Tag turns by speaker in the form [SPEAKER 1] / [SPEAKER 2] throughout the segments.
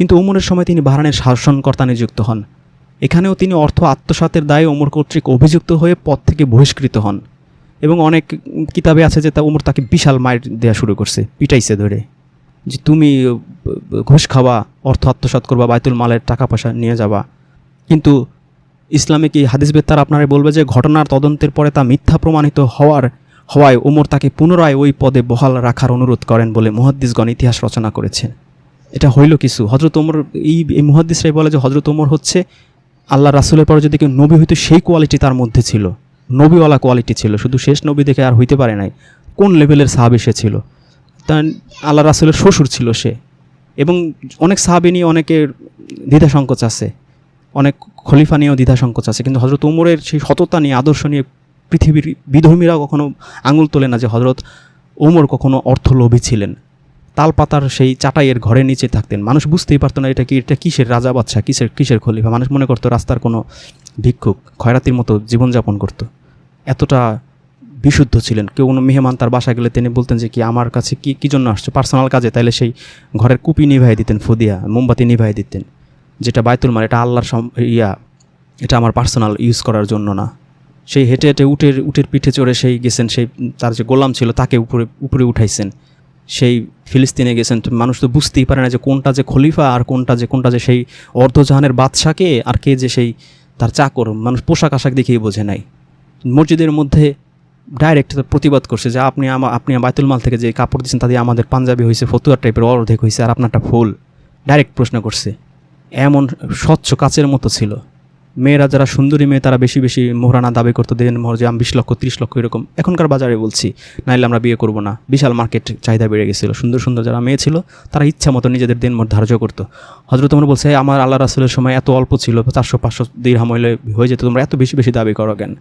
[SPEAKER 1] কিন্তু ওমরের সময় তিনি বাহরানের শাসনকর্তা নিযুক্ত হন। এখানেও তিনি অর্থ আত্মসাতের দায়ে ওমর কর্তৃক অভিযুক্ত হয়ে পদ থেকে বহিষ্কৃত হন এবং অনেক কিতাবে আছে যে তা ওমর তাকে বিশাল মায়ের দেওয়া শুরু করছে, পিটাইছে ধরে। যে তুমি ঘুষ খাওয়া, অর্থ আত্মসাৎ করবা বাইতুল মালের টাকা পয়সা নিয়ে যাবা। কিন্তু ইসলামে কি হাদিস বেত্তার আপনারা বলবে যে ঘটনার তদন্তের পরে তা মিথ্যা প্রমাণিত হওয়ার, হওয়ায় ওমর তাকে পুনরায় ওই পদে বহাল রাখার অনুরোধ করেন বলে মুহাদ্দিসগণ ইতিহাস রচনা করেছেন। এটা হইল কিছু। হজরত ওমর, এই মুহাদ্দিসরাই বলে যে হজরত ওমর হচ্ছে আল্লাহ রাসুলের পরে যদি কেউ নবী হইতো, সেই কোয়ালিটি তার মধ্যে ছিল। নবীওয়ালা কোয়ালিটি ছিল। শুধু শেষ নবী দেখে আর হইতে পারে নাই। কোন লেভেলের সাহাবি সে ছিল? তার আল্লাহ রাসুলের শ্বশুর ছিল সে। এবং অনেক সাহাবি নিয়ে অনেকের দ্বিধা সংকোচ আছে। অনেক খলিফা নিয়েও দ্বিধা সংকোচ আছে। কিন্তু হজরত উমরের সেই সততা নিয়ে, আদর্শ নিয়ে পৃথিবীর বিধর্মীরা কখনো আঙুল তোলে না যে হজরত ওমর কখনো অর্থলোভী ছিলেন। তালপাতার সেই চাটাইয়ের ঘরের নিচে থাকতেন। মানুষ বুঝতেই পারতো না এটা কি, এটা কিসের রাজা বাচ্চা কিসের কিসের খলিফা? মানুষ মনে করতো রাস্তার কোনো ভিক্ষুক খয়রাতির মতো জীবনযাপন করতো। এতটা বিশুদ্ধ ছিলেন। কেউ কোনো মেহমান তার বাসা গেলে তিনি বলতেন যে, কি আমার কাছে কি, কী জন্য আসছে? পার্সোনাল কাজে? তাইলে সেই ঘরের কুপি নিভাই দিতেন, ফুদিয়া, মোমবাতি নিভাই দিতেন। যেটা বায়তুল মাল, এটা আল্লাহর সম- ইয়া, এটা আমার পার্সোনাল ইউজ করার জন্য না। সেই হেঁটে হেঁটে উটের উটের পিঠে চড়ে সেই গেছেন, সেই, তার যে গোলাম ছিল তাকে উপরে উপরে উঠাইছেন। সেই ফিলিস্তিনে গেছেন মানুষ তো বুঝতেই পারে না যে কোনটা যে খলিফা আর কোনটা যে কোনটা যে সেই অর্ধজাহানের বাদশাকে আর কে যে সেই তার চাকর। মানুষ পোশাক আশাক দেখেই বোঝে নাই। মসজিদের মধ্যে ডাইরেক্ট প্রতিবাদ করছে যে আপনি আপনি বায়তুল মাল থেকে যে কাপড় দিচ্ছেন তাদের আমাদের পাঞ্জাবি হয়েছে ফতুয়ার টাইপের অর্ধেক হয়েছে আর আপনারটা ফুল। ডাইরেক্ট প্রশ্ন করছে। এমন স্বচ্ছ কাচের মতো ছিল। মেয়েরা যারা সুন্দরী মেয়ে, তারা বেশি বেশি মোহরানা দাবি করতো, দেন মোহর যে, আমি বিশ লক্ষ, তিরিশ লক্ষ, এরকম। এখনকার বাজারে বলছি, নাইলে আমরা বিয়ে করব না। বিশাল মার্কেট চাহিদা বেড়ে গেছিল। সুন্দর সুন্দর যারা মেয়ে ছিল, তারা ইচ্ছা মতো নিজেদের দিন মোট ধার্য করতো। হজরত তোমরা বলছে আমার আল্লাহ রাসুলের সময় এত অল্প ছিল, চারশো, পাঁচশো হইলে হয়ে যেত, তোমরা এত বেশি বেশি দাবি করো কেন?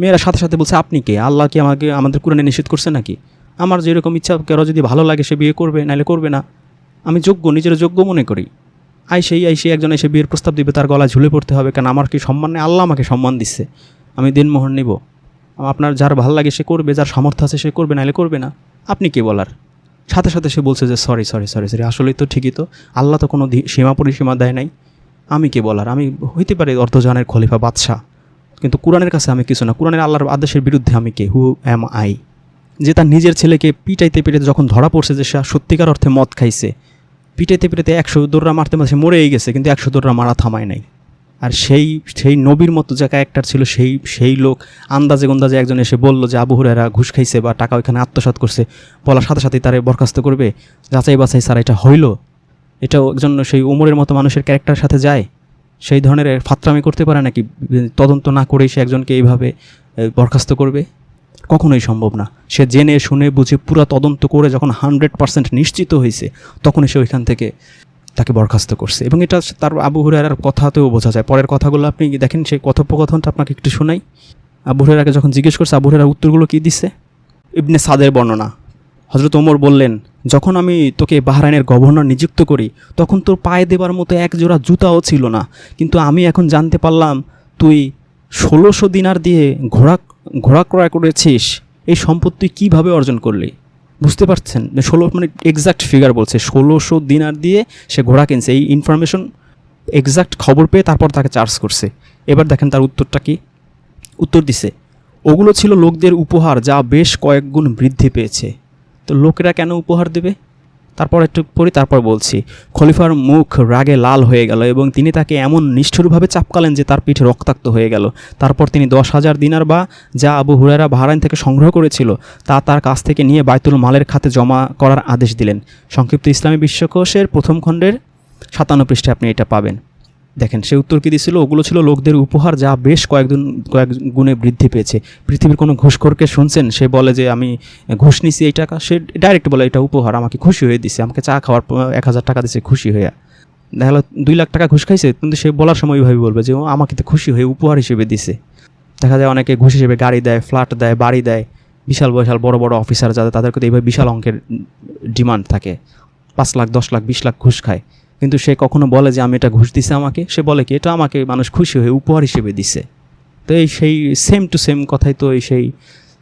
[SPEAKER 1] মেয়েরা সাথে সাথে বলছে, আপনি কে? আল্লাহ কি আমাকে, আমাদের কোরআনে নিষেধ করছে নাকি? আমার যেরকম ইচ্ছা, কারও যদি ভালো লাগে সে বিয়ে করবে নাহলে করবে না। আমি যোগ্য, নিজের যোগ্য মনে করি। আই সেই আই সেই একজন এসে বিয়ের প্রস্তাব দিবে, তার গলায় ঝুলে পড়তে হবে, কারণ আমার কি সম্মান নেই? আল্লাহ আমাকে সম্মান দিচ্ছে আমি দিনমোহর নিব। আপনার যার ভালো লাগে সে করবে, যার সামর্থ্য আছে সে করবে, নাহলে করবে না। আপনি কে বলার? সাথে সাথে সে বলছে যে সরি সরি সরি সরি আসলেই তো ঠিকই তো। আল্লাহ তো কোনো সীমা পরিসীমা দেয় নাই। আমি কে বলার? আমি হইতে পারি অর্ধজানের খলিফা বাদশাহ। কিন্তু কোরআনের কাছে আমি কিছু না। কোরআনের আল্লাহর আদেশের বিরুদ্ধে আমি কে? হু অ্যাম আই যে তার নিজের ছেলেকে পিটাইতে পিটাইতে যখন ধরা পড়ছে যে সে সত্যিকার অর্থে মদ খাইছে পিটাইতে পিটাইতে একশো দৌড়া মারতে মারতে মরেই গেছে, কিন্তু একশো দৌড়া মারা থামায় নাই। আর সেই সেই নবীর মতো যে ক্যারেক্টার ছিল, সেই সেই লোক আন্দাজে গন্দাজে একজন এসে বলল যে, আবু হুরেরা ঘুষ খাইছে বা টাকা ওইখানে আত্মসাৎ করছে। বলার সাথে সাথেই তারে বরখাস্ত করবে। যাচাই বাছাই স্যার এটা হইল? এটাও একজন সেই উমরের মতো মানুষের ক্যারেক্টারের সাথে যায়? সেই ধরনের ফাত্রামি করতে পারে নাকি? তদন্ত না করেই সে একজনকে এইভাবে বরখাস্ত করবে? কখনোই সম্ভব না। সে জেনে, শুনে, বুঝে, পুরো তদন্ত করে যখন হান্ড্রেড পার্সেন্ট নিশ্চিত হয়েছে তখনই সে ওইখান থেকে তাকে বরখাস্ত করছে। এবং এটা তার আবু হুরার কথাতেও বোঝা যায়। পরের কথাগুলো আপনি দেখেন, সেই কথোপকথনটা আপনাকে একটু শোনাই। আবু হুরাকে যখন জিজ্ঞেস করছে, আবু হুরার উত্তরগুলো কী দিচ্ছে ইবনে সাদের বর্ণনা। হজরত ওমর বললেন, যখন আমি তোকে বাহরাইনের গভর্নর নিযুক্ত করি, তখন তোর পায়ে দেবার মতো এক জোড়া জুতাও ছিল না। কিন্তু আমি এখন জানতে পারলাম, তুই ষোলোশো দিনার দিয়ে ঘোড়া ঘোড়া ক্রয় করেছিস, এই সম্পদ তুই কীভাবে অর্জন করলি? বুঝতে পারছেন? ষোলো মানে এক্সাক্ট ফিগার বলছে, ষোলোশো দিনার দিয়ে সে ঘোড়া কিনছে। এই ইনফরমেশন এক্সাক্ট খবর পেয়ে তারপর তাকে চার্জ করছে। এবার দেখেন তার উত্তরটা কি? উত্তর দিছে, ওগুলো ছিল লোকদের উপহার যা বেশ কয়েক গুণ বৃদ্ধি পেয়েছে। তো লোকেরা কেন উপহার দেবে? তারপর একটু পড়ি, তারপর বলছি। খলিফার মুখ রাগে লাল হয়ে গেল এবং তিনি তাকে এমন নিষ্ঠুরভাবে চাপকালেন যে তার পিঠ রক্তাক্ত হয়ে গেল। তারপর তিনি দশ হাজার দিনার বা যা আবু হুরারা ভাড়াইন থেকে সংগ্রহ করেছিল, তা তার কাছ থেকে নিয়ে বাইতুল মালের খাতে জমা করার আদেশ দিলেন। সংক্ষিপ্ত ইসলামী বিশ্বকোষের প্রথম খণ্ডের সাতান্ন পৃষ্ঠে আপনি এটা পাবেন। দেখেন, সে উত্তর কী দিয়েছিল ওগুলো ছিল লোকদের উপহার যা বেশ কয়েকদিন কয়েক গুণে বৃদ্ধি পেয়েছে। পৃথিবীর কোনো ঘুষখোরকে শুনছেন? সে বলে যে, আমি ঘুষ নিছি এই টাকা। সে ডাইরেক্ট বলে, এটা উপহার, আমাকে খুশি হয়ে দিছে। আমাকে চা খাওয়ার এক হাজার টাকা দিছে খুশি হয়ে। দেখা গেলো, দুই লাখ টাকা ঘুষ খাইছে, কিন্তু সে বলার সময় ওইভাবে বলবে যে, ও আমাকে তো খুশি হয়ে উপহার হিসেবে দিছে। দেখা যায় অনেকে ঘুষ হিসেবে গাড়ি দেয়, ফ্ল্যাট দেয়, বাড়ি দেয়। বিশাল বিশাল, বড় বড় অফিসার যাদের, তাদেরকে তো এইভাবে বিশাল অঙ্কের ডিমান্ড থাকে। পাঁচ লাখ, দশ লাখ, বিশ লাখ ঘুষ খায়। কিন্তু সে কখনো বলে যে, আমি এটা ঘুষ দিছে আমাকে। সে বলে কি, এটা আমাকে মানুষ খুশি হয়ে, উপহার হিসেবে দিছে। তো এই সেই সেম টু সেম কথাই তো এই সেই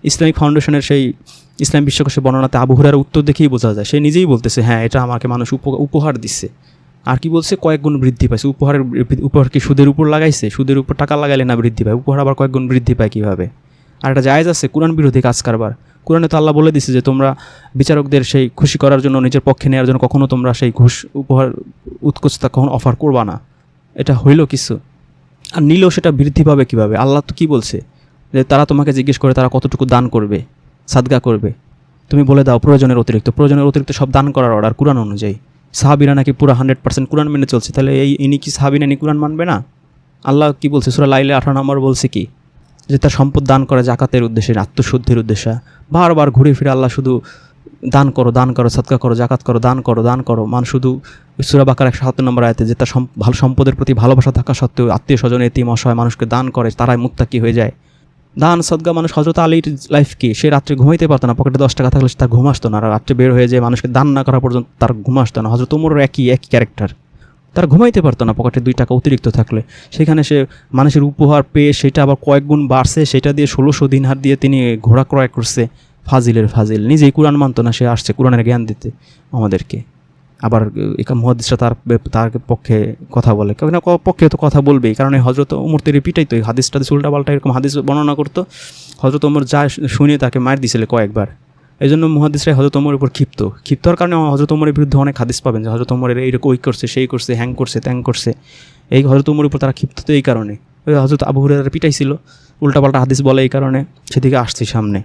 [SPEAKER 1] ইসলামিক ফাউন্ডেশনের সেই ইসলাম বিশ্বকোষের বর্ণনাতে আবু হুরার উত্তর দেখেই বোঝা যায়। সে নিজেই বলতেছে হ্যাঁ এটা আমাকে মানুষ উপ- উপহার দিচ্ছে আর কি বলছে? কয়েক গুণ বৃদ্ধি পাইছে। উপহারের উপহার কি সুদের উপর লাগাইছে? সুদের উপর টাকা লাগাইলে না বৃদ্ধি পায়? উপহার আবার কয়েক গুণ বৃদ্ধি পায় কীভাবে? আর একটা জায়েজ আছে, কোরআন বিরোধী কাজ কারবার। কোরআনে তো আল্লাহ বলে দিছে যে তোমরা বিচারকদের সেই খুশি করার জন্য, নিজের পক্ষে নেওয়ার জন্য কখনো তোমরা সেই ঘুষ উপহার, উৎকোচতা কখনো অফার করবা না। এটা হইল কিছু। আর নিলেও সেটা বৃদ্ধি পাবে কীভাবে? আল্লাহ তো কী বলছে? যে তারা তোমাকে জিজ্ঞেস করে তারা কতটুকু দান করবে, সাদগা করবে। তুমি বলে দাও প্রয়োজনের অতিরিক্ত। প্রয়োজনের অতিরিক্ত সব দান করার অর্ডার কোরআন অনুযায়ী। সাহাবিরা নাকি পুরো হান্ড্রেড পার্সেন্ট কোরআন মেনে চলছে। তাহলে এই ইনি কি সাহাবিনা নি কোরআন মানবে না? আল্লাহ কি বলছে? সুরা লাইলে আঠারো নম্বর বলছে কি? যে তার সম্পদ দান করে জাকাতের উদ্দেশ্যে আত্মশুদ্ধির উদ্দেশ্যে। বারবার ঘুরে ফিরে আল্লাহ শুধু দান করো দান করো সৎকা করো, জাকাত করো, দান করো দান করো। মান শুধু সুরা বাকার একশো সাতাত্তর নম্বর আয়তে যে তার ভালো সম্পদের প্রতি ভালোবাসা থাকা সত্ত্বেও আত্মীয় স্বজন, এতিম, অসহায় মানুষকে দান করে, তারাই মুক্তাকি হয়ে যায়। দান সদগা মানুষ হজরত আলীর লাইফ কি? সে রাত্রে ঘুমাইতে পারতো না, পকেটে দশ টাকা থাকলে তার ঘুম আসতো না। রাত্রে বের হয়ে যায় মানুষকে দান না করা পর্যন্ত তার ঘুম আসতো না। হজরত উমরের একই একই ক্যারেক্টার তার ঘুমাইতে পারতো না পকেটে দুই টাকা অতিরিক্ত থাকলে। সেখানে সে মানুষের উপহার পেয়ে সেটা আবার কয়েক গুণ বাড়ছে, সেটা দিয়ে ষোলোশো দিনহার দিয়ে তিনি ঘোড়া ক্রয় করছে ফাজিলের ফাজিল। নিজেই কোরআন মানত না, সে আসছে কোরআনের জ্ঞান দিতে আমাদেরকে। আবার মহাদিসরা তার তার পক্ষে কথা বলে। কেউ না পক্ষে তো কথা বলবেই, কারণ এই হজরত উমর তেরি পিটাই তো, এই হাদিস টাদিস উল্টা পাল্টা এরকম হাদিস বর্ণনা করতো। হজরত উমর যা শুনে তাকে মার দিয়েছিল কয়েকবার। এই জন্য মহাদিসরাই হজরত ওমরের উপর ক্ষিপ্ত। ক্ষিপ্ত হওয়ার কারণে হজরত ওমরের বিরুদ্ধে অনেক হাদিস পাবেন যে হজরত ওমরের এইরকম ওই করছে, সেই করছে, হ্যাং করছে, ত্যাং করছে। এই হজরত ওমরের উপর তারা ক্ষিপ্ত তো এই কারণে। ওই হজরত আবু হুরায়রা পিটাইছিল, উল্টাপাল্টা হাদিস বলে এই কারণে সেদিকে আসছে সামনে।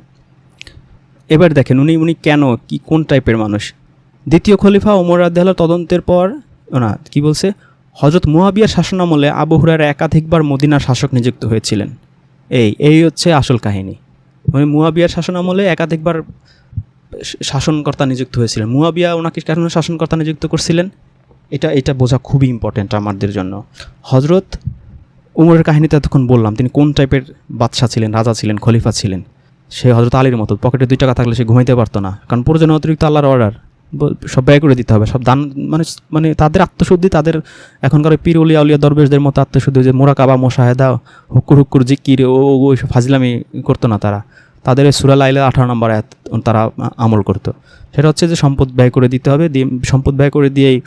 [SPEAKER 1] এবার দেখেন উনি উনি কেন, কি, কোন টাইপের মানুষ? দ্বিতীয় খলিফা ওমর আদাল্লাহ তদন্তের পর না, কি বলছে? হজরত মুয়াবিয়ার শাসনামলে আবু হুরায়রা একাধিকবার মদিনার শাসক নিযুক্ত হয়েছিলেন। এই এই হচ্ছে আসল কাহিনী। মানে মুয়াবিয়ার শাসনামলে একাধিকবার শাসনকর্তা নিযুক্ত হয়েছিলেন। মুয়াবিয়া ওনাকে কেন শাসনকর্তা নিযুক্ত করছিলেন? এটা এটা বোঝা খুবই ইম্পর্ট্যান্ট আমাদের জন্য। হজরত উমরের কাহিনীতে এতক্ষণ বললাম, তিনি কোন টাইপের বাদশাহ ছিলেন, রাজা ছিলেন, খলিফা ছিলেন? সে হজরত আলীর মতো পকেটে দুই টাকা থাকলে সে ঘুমাইতে পারতো না। কারণ প্রয়োজনে অতিরিক্ত আল্লাহর অর্ডার সব ব্যয় করে দিতে হবে। সব দান মানে মানে তাদের আত্মশুদ্ধি, তাদের এখনকার পীর উলিয়া উলিয়া দরবেশদের মতো আত্মশুদ্ধি যে মোরা কাবা, মোশাহেদা, হুক্কুর হুক্কুর জিকির ও ওই ওইসব ফাজিলামি করতো না তারা। তাদের সুরা লাইলে আঠারো নম্বর আয়াত তারা আমল করতো। সেটা হচ্ছে যে সম্পদ ব্যয় করে দিতে হবে, দিয়ে সম্পদ ব্যয় করে দিয়েই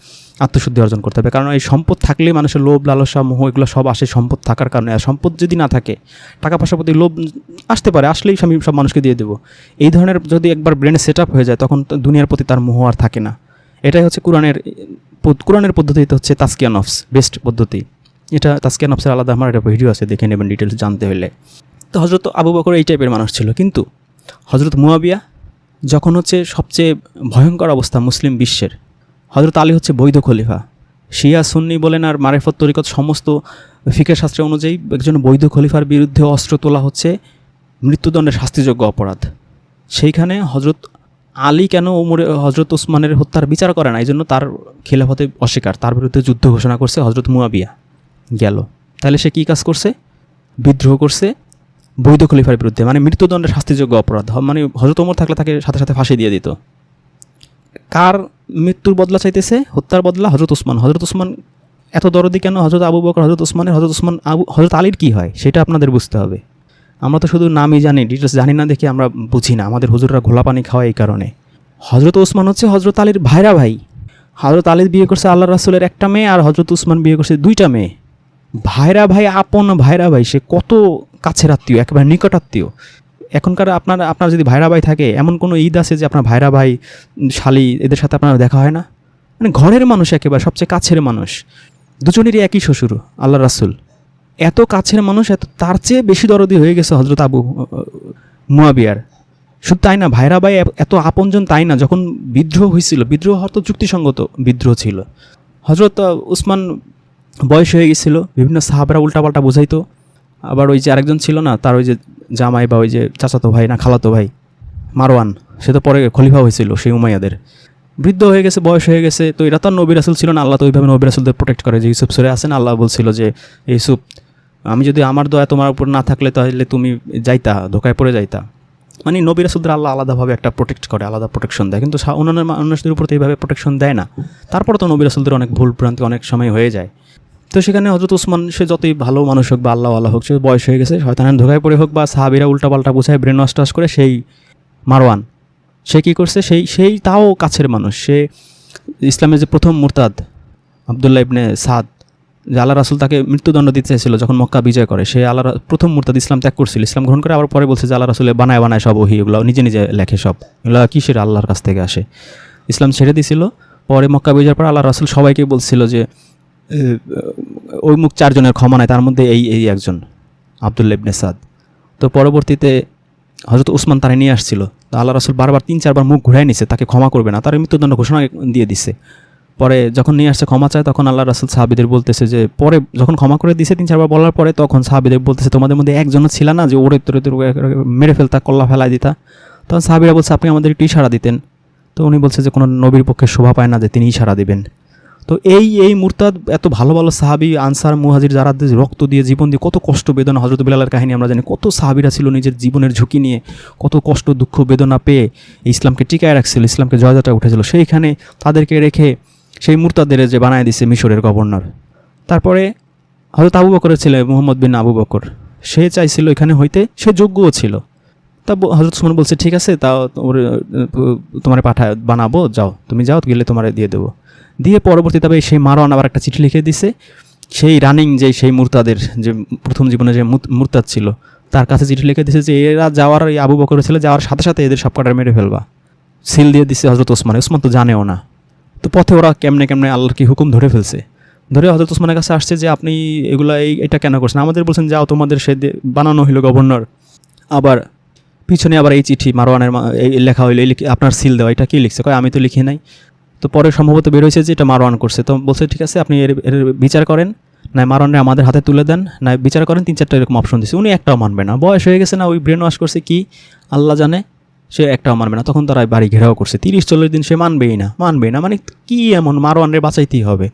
[SPEAKER 1] আত্মশুদ্ধি অর্জন করতে হবে। কারণ এই সম্পদ থাকলেই মানুষের লোভ, লালসা, মোহ, এগুলো সব আসে সম্পদ থাকার কারণে। আর সম্পদ যদি না থাকে, টাকা পয়সার প্রতি লোভ আসতে পারে, আসলেই আমি সব মানুষকে দিয়ে দেবো। এই ধরনের যদি একবার ব্রেনে সেট আপ হয়ে যায়, তখন দুনিয়ার প্রতি তার মোহ আর থাকে না। এটাই হচ্ছে কোরআনের কোরআনের পদ্ধতিতে হচ্ছে তাস্কিয়া নফস বেস্ট পদ্ধতি। এটা তাস্কিয়া নফসের আলাদা আমার একটা ভিডিও আছে, দেখে নেবেন ডিটেলস জানতে হলে। তো হজরত আবু বকর এই টাইপের মানুষ ছিল। কিন্তু হজরত মুয়াবিয়া যখন হচ্ছে সবচেয়ে ভয়ঙ্কর অবস্থা মুসলিম বিশ্বের হজরত আলী হচ্ছে বৈধ খলিফা। শিয়া, সুন্নি বলেন আর মারেফত তরিকত সমস্ত ফিকের শাস্ত্র অনুযায়ী একজন বৈধ খলিফার বিরুদ্ধে অস্ত্র তোলা হচ্ছে মৃত্যুদণ্ডের শাস্তিযোগ্য অপরাধ। সেইখানে হজরত আলী কেন ওমরে হজরত ওসমানের হত্যার বিচার করে না? এই জন্য তার খেলাফতে অস্বীকার। তার বিরুদ্ধে যুদ্ধ ঘোষণা করছে হজরত মুয়াবিয়া। গেল। তাহলে সে কী কাজ করছে? বিদ্রোহ করছে। বৈধ খলিফার বিরুদ্ধে মানে মৃত্যুদণ্ডের শাস্তিযোগ্য অপরাধ। মানে হজরত ওমর থাকলে তাকে সাথে সাথে ফাঁসি দিয়ে দিত। কার মৃত্যুর বদলা চাইতেছে? হত্যার বদলা হজরত উসমান হজরত উসমান এত দরদি কেন? হজরত আবু বকর হজরত উসমানের হজরত উসমান আবু হজরত আলীর কী হয়? সেটা আপনাদের বুঝতে হবে। আমরা তো শুধু নামই জানি ডিটেলস জানি না দেখে আমরা বুঝি না। আমাদের হুজুররা ঘোলা পানি খাওয়া এই কারণে। হজরত ওসমান হচ্ছে হজরত আলীর ভাইরা ভাই। হজরত আলীর বিয়ে করছে আল্লাহ রাসুলের একটা মেয়ে আর হজরত উসমান বিয়ে করছে দুইটা মেয়ে। ভাইরা ভাই, আপন ভাইরা ভাই, সে কত কাছের আত্মীয়, একেবারে নিকট আত্মীয়। এখনকার আপনার আপনার যদি ভাইরা ভাই থাকে, এমন কোনো ঈদ আছে যে আপনার ভাইরা ভাই, শালি, এদের সাথে আপনার দেখা হয় না? মানে ঘরের মানুষ একেবারে, সবচেয়ে কাছের মানুষ। দুজনেরই একই শ্বশুর আল্লাহ রাসুল। এত কাছের মানুষ, এত, তার চেয়ে বেশি দরদি হয়ে গেছে হজরত আবু মুয়াবিয়ার। শুধু তাই না, ভাইরা ভাই এত আপনজন তাই না, যখন বিদ্রোহ হয়েছিল, বিদ্রোহ হয়তো যুক্তিসঙ্গত বিদ্রোহ ছিল। হজরত উসমান বয়স হয়ে গেছিল, বিভিন্ন সাহাবরা উল্টাপাল্টা বোঝাইতো। আবার ওই যে আরেকজন ছিল না, তার ওই যে জামাই বা ওই যে চাচাতো ভাই না খালাতো ভাই, মারওয়ান, সে তো পরে খলিফা হয়েছিল সেই উমাইয়াদের। বৃদ্ধ হয়ে গেছে, বয়স হয়ে গেছে, তো এরা তো আর নবী ছিল না, আল্লাহ তো ওইভাবে নবী রাসুলদের প্রোটেক্ট করে, যে ইউসুফ সরে আসেন আল্লাহ বলছিল যে, ইউসুফ, আমি যদি আমার দয়া তোমার উপর না থাকলে তাহলে তুমি যাইতা, ধোকায় পড়ে যাইতা। মানে নবী রাসুলদের আল্লাহ আলাদাভাবে একটা প্রোটেক্ট করে, আলাদা প্রোটেকশন দেয়, কিন্তু অন্যান্য মানুষদের উপর তো এইভাবে প্রোটেকশন দেয় না। তারপর তো নবী রাসুলদের অনেক ভুল ভ্রান্তি অনেক সময় হয়ে যায়। তো সেখানে হজরত উসমান, সে যতই ভালো মানুষ হোক বা আল্লাহ আল্লাহ হোক, সে বয়স হয়ে গেছে, শয়তানের ধোকায় পড়ে হোক বা সাহাবিরা উল্টাপাল্টা বোঝায় ব্রেন ওয়াশ করে সেই মারওয়ান। সে কী করছে? সেই সেই তাও কাছের মানুষ। সে ইসলামের যে প্রথম মুরতাদ, আবদুল্লাহ ইবনে সাদ, যে আল্লাহ রাসুল তাকে মৃত্যুদণ্ড দিতে চাইছিল যখন মক্কা বিজয় করে, সে আল্লাহ প্রথম মুরতাদ ইসলাম ত্যাগ করছিল। ইসলাম গ্রহণ করে আবার পরে বলছে যে আল্লাহ রাসুলে বানায় বানায় সব ওহি, এগুলো নিজে নিজে লেখে সব। এগুলো কিসের আল্লাহর কাছ থেকে আসে? ইসলাম ছেড়ে দিছিল। পরে মক্কা বিজয়ের পর আল্লাহ রাসুল সবাইকে বলছিল যে ওই মুখ চারজনের ক্ষমা নাই, তার মধ্যে এই এই একজন আবদুল্লা ইবনে সাদ। তো পরবর্তীতে হজরত উসমান তারা নিয়ে আসছিল। তো আল্লাহ রাসুল বারবার তিন, চারবার মুখ ঘুরাই নিছে, তাকে ক্ষমা করবে না, তার মৃত্যুদণ্ড ঘোষণা দিয়ে দিছে। পরে যখন নিয়ে আসছে, ক্ষমা চায়, তখন আল্লাহ রাসুল সাহাবিদের বলতেছে যে, পরে যখন ক্ষমা করে দিছে, তিন, চারবার বলার পরে তখন সাহাবিদের বলতেছে, তোমাদের মধ্যে একজনও ছিল না যে ওরে তোরে তোরে মেরে ফেলতা, কল্লা ফেলাই দিতা? তখন সাহাবিরা বলছে, আপনি আমাদের একটু ইশারা দিতেন। তো উনি বলছে যে, কোনো নবীর পক্ষে শোভা পায় না যে তিনি ইশারা দিবেন। তো এই এই মুরতাদ এত ভালো ভালো সাহাবি, আনসার, মুহাজির যারা রক্ত দিয়ে জীবন দিয়ে কত কষ্ট, বেদনা হজরত বিলালের কাহিনী আমরা জানি, কত সাহাবিরা ছিল নিজের জীবনের ঝুঁকি নিয়ে, কত কষ্ট, দুঃখ, বেদনা পেয়ে ইসলামকে টিকায় রাখছিল, ইসলামকে জয়যাত্রা উঠেছিল। সেইখানে তাদেরকে রেখে সেই মুরতাদের যে বানায় দিছে মিশরের গভর্নর। তারপরে হয়তো আবু বকরের ছেলে মোহাম্মদ বিন আবু বকর, সে চাইছিল এখানে হইতে, সে যোগ্যও ছিল। তা হজরত সুমন বলছে, ঠিক আছে, তাও ওর তোমার পাঠায়, বানাবো, যাও, তুমি যাও, গেলে তোমারে দিয়ে দেবো। দিয়ে পরবর্তী তবে সেই মারওয়ান আবার একটা চিঠি লিখে দিছে। সেই রানিং যে, সেই মুরতাদের যে, প্রথম জীবনে যে মুরতাদ ছিল, তার কাছে চিঠি লিখে দিছে যে, এরা যাওয়ার এই আবু বকর ছিল যাওয়ার সাথে সাথে এদের সব কটার মেরে ফেলবা। সিল দিয়ে দিছে হজরত ওসমান। ওসমান তো জানেও না। তো পথে ওরা কেমনে কেমনে আল্লাহর কি হুকুম ধরে ফেলছে? ধরে হজরত ওসমানের কাছে আসছে যে, আপনি এগুলা এই, এটা কেন করছেন? আমাদের বলছেন, যাও তোমাদের সে বানানো হইল গভর্নর। আবার পিছনে আবার এই চিঠি মারওয়ানের মা- এই লেখা হইল আপনার সিল দেওয়া, এটা কি লিখছে? কয়, আমি তো লিখি নাই। তো পরে সম্ভবত বের হয়েছে যে এটা মারওয়ান করছে। তো বলছে, ঠিক আছে, আপনি এর এর বিচার করেন। না মারওয়ানরে আমাদের হাতে তুলে দেন। না বিচার করেন তিন চারটা এরকম অপশন দিচ্ছে উনি একটাও মানবে না। বয়স হয়ে গেছে না, ওই ব্রেন ওয়াশ করছে কি? আল্লাহ জানে, সে একটাও মানবে না। তখন তারা বাড়ি ঘেরাও করছে। তিরিশ চল্লিশ দিন সে মানবেই না। মানবেই না। মানে কি এমন? মারওয়ানরে বাঁচাইতেই হবে।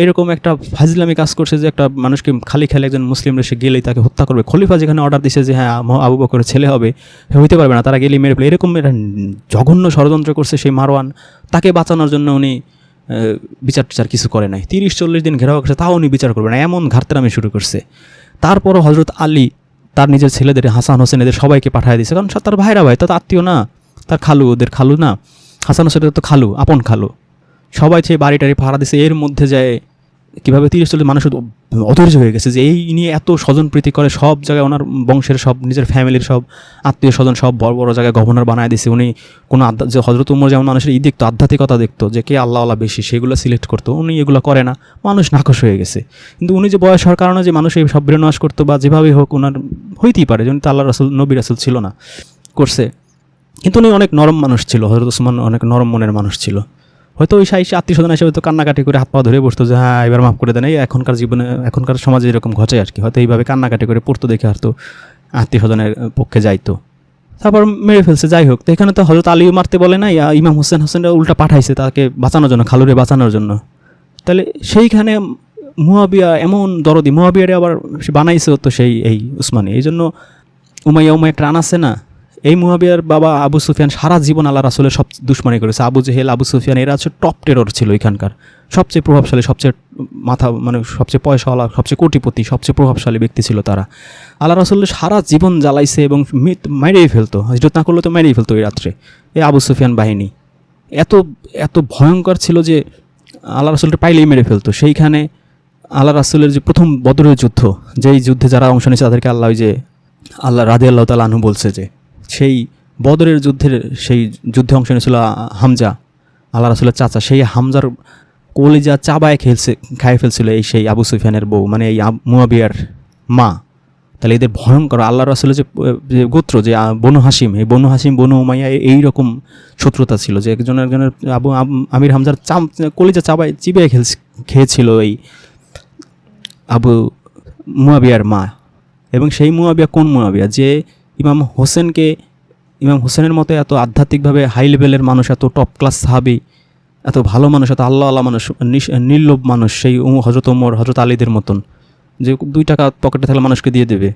[SPEAKER 1] এইরকম একটা ফাজলামি কাজ করছে যে একটা মানুষকে খালি খেলে একজন মুসলিম সে গেলেই তাকে হত্যা করবে। খলিফা যেখানে অর্ডার দিছে যে হ্যাঁ আবু বকরের ছেলে হবে হইতে পারবে না, তারা গেলেই মেরে ফেলে। এরকম একটা জঘন্য ষড়যন্ত্র করছে সেই মারওয়ান। তাকে বাঁচানোর জন্য উনি বিচার টিচার কিছু করে নাই। তিরিশ, চল্লিশ দিন ঘেরাও করছে, তাও উনি বিচার করবে না। এমন ঘাটতেরামি শুরু করছে। তারপরও হজরত আলী, তার নিজের ছেলেদের, হাসান হোসেন এদের সবাইকে পাঠিয়ে দিয়েছে কারণ তার ভাইরা ভাই, তার আত্মীয় না, তার খালু, ওদের খালু না। হাসান হোসেনের তো খালু, আপন খালু। সবাই সেই বাড়ি টাড়ি ভাড়া দিছে, এর মধ্যে যায় কীভাবে তিরিশ চল্লিশ মানুষ অধৈর্য হয়ে গেছে যে এই নিয়ে এত স্বজন প্রীতি করে, সব জায়গায় ওনার বংশের সব, নিজের ফ্যামিলির সব আত্মীয় স্বজন সব বড় বড় জায়গায় গভর্নর বানায় দিছে। উনি কোনো আধ্যা, যে হজরত উমর যেমন মানুষের ই দেখতো আধ্যাত্মিকতা দেখতো যে কে আল্লাহ আল্লাহ বেশি, সেগুলো সিলেক্ট করতো। উনি এগুলো করে না, মানুষ নাকশ হয়ে গেছে। কিন্তু উনি যে বয়স হওয়ার কারণে যে মানুষ এই সব ব্রেনওয়াশ করতো বা যেভাবেই হোক ওনার হইতেই পারে যেমন তো আল্লাহ রাসুল নবী রাসুল ছিল না, করছে। কিন্তু উনি অনেক নরম মানুষ ছিল হজরত উসমান অনেক নরম মনের মানুষ ছিল। হয়তো ওই সাই আত্মীয় স্বজন এসে হয়তো কান্নাকাটি করে হাত পা ধরে বসতো যে হ্যাঁ এবার মাফ করে দেন। এই এখনকার জীবনে এখনকার সমাজে এরকম ঘটে আর কি। হয়তো এইভাবে কান্নাকাটি করে পড়তো দেখে হয়তো আত্মীয় স্বজনের পক্ষে যাইতো। তারপর মেরে ফেলছে, যাই হোক। তো এখানে তো হজরত আলী মারতে বলে না ইমাম হোসেন হোসেনরা উল্টা পাঠাইছে তাকে বাঁচানোর জন্য, খালুরে বাঁচানোর জন্য। তাহলে সেইখানে মুয়াবিয়া এমন দরদি, মুয়াবিয়ারে আবার বানাইছে তো সেই এই উসমানি। এই জন্য উমাইয়া উমাইয়া একটা আছে না এই মুহাবিয়ার বাবা আবু সুফিয়ান সারা জীবন আল্লাহ রাসুলের সব দুশ্মনী করেছে। আবু জেহেল, আবু সুফিয়ান, এরা হচ্ছে টপ টেরর ছিল এখানকার। সবচেয়ে প্রভাবশালী, সবচেয়ে মাথা মানে সবচেয়ে পয়সাওয়ালা, সবচেয়ে কোটিপতি, সবচেয়ে প্রভাবশালী ব্যক্তি ছিল তারা। আল্লাহ রাসুল্লের সারা জীবন জ্বালাইছে এবং মেরেই ফেলতো। হিজরত না করলে তো মেরেই ফেলতো এই রাত্রে। এই আবু সুফিয়ান বাহিনী। এত এত ভয়ঙ্কর ছিল যে আল্লাহ রাসুলটা পাইলেই মেরে ফেলতো। সেইখানে আল্লাহ রাসুলের যে প্রথম বদরের যুদ্ধ, যেই যুদ্ধে যারা অংশ নিয়েছে তাদেরকে আল্লাহ যে আল্লাহ রাধে আল্লাহ তালা বলছে যে সেই বদরের যুদ্ধের সেই যুদ্ধে অংশ নিয়েছিল হামজা, আল্লাহ রাসুলের চাচা। সেই হামজার কলিজা চাবায় খেলছে খাই ফেলছিল এই সেই আবু সুফিয়ানের বউ মানে এই মুয়াবিয়ার মা। তাহলে এদের ভয়ঙ্কর আল্লাহ রাসুলের যে গোত্র, যে বনু হাসিম এই বনু হাসিম বনু উমাইয়া এই রকম শত্রুতা ছিল যে একজন একজনের আব- আমির হামজার চাম, কলিজা চাবায় চিবিয়ে খেল খেয়েছিল এই আবু মুয়াবিয়ার মা। এবং সেই মুয়াবিয়া কোন মুয়াবিয়া? যে ইমাম হোসেনকে, ইমাম হোসেনের মতো এত আধ্যাত্মিকভাবে হাই লেভেলের মানুষ, এত টপ ক্লাস সাহাবি, এত ভালো মানুষ, এত আল্লাহ আল্লাহ মানুষ নির্লোভ মানুষ সেই উম- হজরত ওমর হজরত আলীদের মতন যে দুই টাকা পকেটে থাকলে মানুষকে দিয়ে দেবে।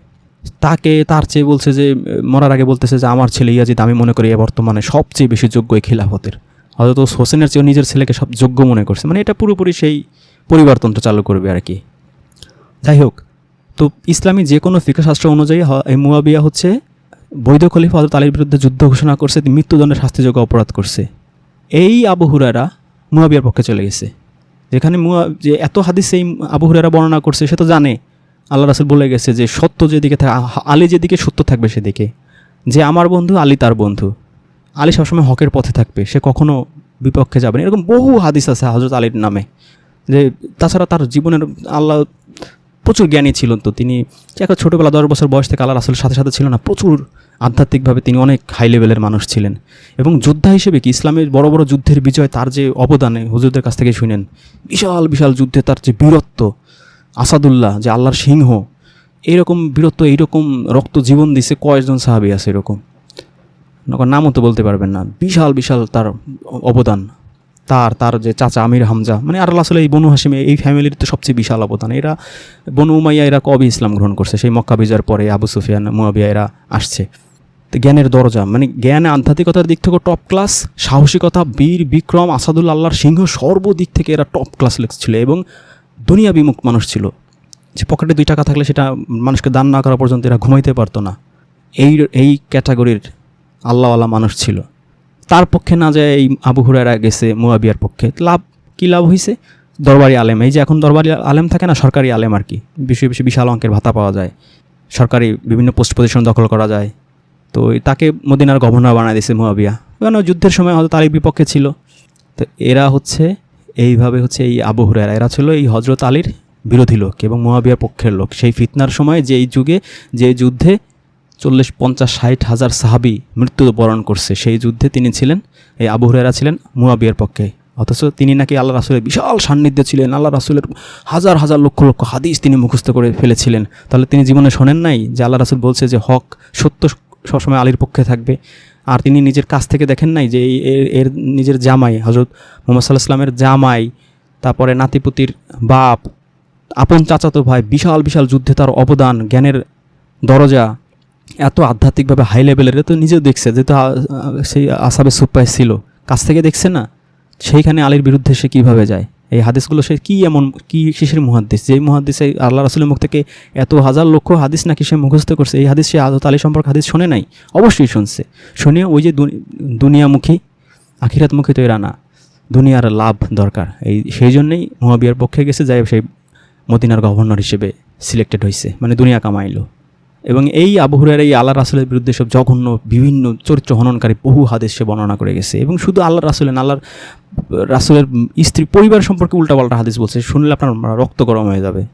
[SPEAKER 1] তাকে, তার চেয়ে বলছে যে, মরার আগে বলতেছে যে, আমার ছেলে ইয়াজিদ, আমি মনে করি এ বর্তমানে সবচেয়ে বেশি যোগ্য এই খিলাফতের। হয়তো হোসেনের চেয়েও নিজের ছেলেকে সব যোগ্য মনে করছে। মানে এটা পুরোপুরি সেই পরিবর্তনটা চালু করবে আর কি। যাই হোক, তো ইসলামী যে কোনো ফিকাশাস্ত্র অনুযায়ী এই মুয়াবিয়া হচ্ছে বৈধ খলিফা হজরত আলীর বিরুদ্ধে যুদ্ধ ঘোষণা করছে মৃত্যুদণ্ডের শাস্তিযোগ্য অপরাধ করছে। এই আবু হুরারা মুয়াবিয়ার পক্ষে চলে গেছে। যেখানে মুয়া, যে এত হাদিস এই আবু হুরেরা বর্ণনা করছে, সে তো জানে। আল্লাহ রাসুল বলে গেছে যে, সত্য যেদিকে থাকে আলী যেদিকে সত্য থাকবে সেদিকে। যে আমার বন্ধু, আলী তার বন্ধু। আলী সবসময় হকের পথে থাকবে, সে কখনো বিপক্ষে যাবে না। এরকম বহু হাদিস আছে হজরত আলীর নামে। যে, তাছাড়া তার জীবনের আল্লাহ প্রচুর জ্ঞানী ছিলেন তো। তিনি একটা ছোটোবেলা দশ বছর বয়স থেকে আল্লাহ রাসুলের সাথে সাথে ছিল না, প্রচুর আধ্যাত্মিকভাবে তিনি অনেক হাই লেভেলের মানুষ ছিলেন। এবং যোদ্ধা হিসেবে কি ইসলামের বড় বড় যুদ্ধের বিজয় তার যে অবদানে হুজুরদের কাছ থেকে শুনেন, বিশাল বিশাল যুদ্ধে তার যে বীরত্ব, আসাদুল্লাহ যে আল্লাহর সিংহ, এইরকম বীরত্ব, এইরকম রক্ত জীবন দিছে কয়েকজন সাহাবি আছে এরকম। নামও তো বলতে পারবেন না, বিশাল বিশাল তার অবদান। তার তার যে চাচা আমির হামজা মানে আর আসলে এই বনু হাসিমে এই ফ্যামিলির তো সবচেয়ে বিশাল অবদান। এরা বনু উমাইয়া, এরা কবে ইসলাম গ্রহণ করছে? সেই মক্কা বিজয়ের পরে আবু সুফিয়ান, মুয়াবিয়া এরা আসছে। তো জ্ঞানের দরজা মানে জ্ঞান, আধ্যাত্মিকতার দিক থেকে টপ ক্লাস সাহসিকতা, বীর, বিক্রম আসাদুল আল্লাহর সিংহ, সর্বদিক থেকে এরা টপ ক্লাস ছিল এবং দুনিয়া বিমুখ মানুষ ছিল। যে পকেটে দুই টাকা থাকলে সেটা মানুষকে দান না করা পর্যন্ত এরা ঘুমাইতে পারতো না। এই এই ক্যাটাগরির আল্লাহওয়ালা মানুষ ছিল। তার পক্ষে না যায় এই আবু হুরারা গেছে মুয়াবিয়ার পক্ষে, লাভ, কী লাভ হয়েছে দরবারি আলেম, এই যে এখন দরবারি আলেম থাকে না, সরকারি আলেম আর কি। বেশি বেশি বিশাল অঙ্কের ভাতা পাওয়া যায়। সরকারি বিভিন্ন পোস্ট পজিশন দখল করা যায়। তো তাকে মদিনার গভর্নর বানায় দিয়েছে মুয়াবিয়া। কেন? যুদ্ধের সময় হয়তো তারই বিপক্ষে ছিল। তো এরা হচ্ছে, এইভাবে হচ্ছে এই আবু হুরারা এরা ছিল এই হজরত আলীর বিরোধী লোক এবং মুয়াবিয়ার পক্ষের লোক। সেই ফিতনার সময় যে এই যুগে, যে যুদ্ধে চল্লিশ, পঞ্চাশ, ষাট হাজার সাহাবি মৃত্যুবরণ করছে। সেই যুদ্ধে তিনি ছিলেন, এই আবু হুরেরা ছিলেন মুয়াবিয়ার পক্ষে। অথচ তিনি নাকি আল্লাহ রাসুলের বিশাল সান্নিধ্যে ছিলেন, আল্লাহ রাসুলের হাজার হাজার লক্ষ লক্ষ হাদিস তিনি মুখস্থ করে ফেলেছিলেন। তাহলে তিনি জীবনে শোনেন নাই যে আল্লাহ রাসুল বলছে যে হক সত্য সবসময় আলীর পক্ষে থাকবে। আর তিনি নিজের কাছ থেকে দেখেন নাই যে এর- এর নিজের জামাই হজরত মোহাম্মদ সাল্লাহ ইসলামের জামাই, তারপরে নাতিপুতির বাপ, আপন চাচাতো ভাই, বিশাল বিশাল যুদ্ধে তার অবদান, জ্ঞানের দরজা এত আধ্যাত্মিকভাবে হাই লেভেলের তো নিজেও দেখছে, যেহেতু সেই আসাবে সুপাই ছিল। কাছ থেকে দেখছে না? সেইখানে আলীর বিরুদ্ধে সে কীভাবে যায়? এই হাদিসগুলো সে কী এমন, কী কিসের মুহাদ্দিস? যেই মুহাদ্দিসে আল্লাহ রাসুলের মুখ থেকে এত হাজার লক্ষ হাদিস নাকি সে মুখস্থ করছে, এই হাদিস সে আদত আলী সম্পর্কে হাদিস শোনে নাই? অবশ্যই শুনছে। শুনে ওই যে দুনি- দুনিয়ামুখী, আখিরাতমুখী তো এরা না। দুনিয়ার লাভ দরকার। এই, সেই জন্যেই মুহাবিয়ার পক্ষে গেছে, যাই সেই মদিনার গভর্নর হিসেবে সিলেক্টেড হয়েছে মানে দুনিয়া কামাইলো। এবং এই আবহুরের এই আল্লাহ রাসুলের বিরুদ্ধে সব জঘন্য বিভিন্ন চরিত্র হননকারী বহু হাদেশ সে বর্ণনা করে গেছে। এবং শুধু আল্লাহ রাসুলের না, আল্লাহর রাসুলের স্ত্রী পরিবার সম্পর্কে উল্টাপাল্টা হাদিস বলছে। শুনলে আপনার রক্ত গরম হয়ে যাবে।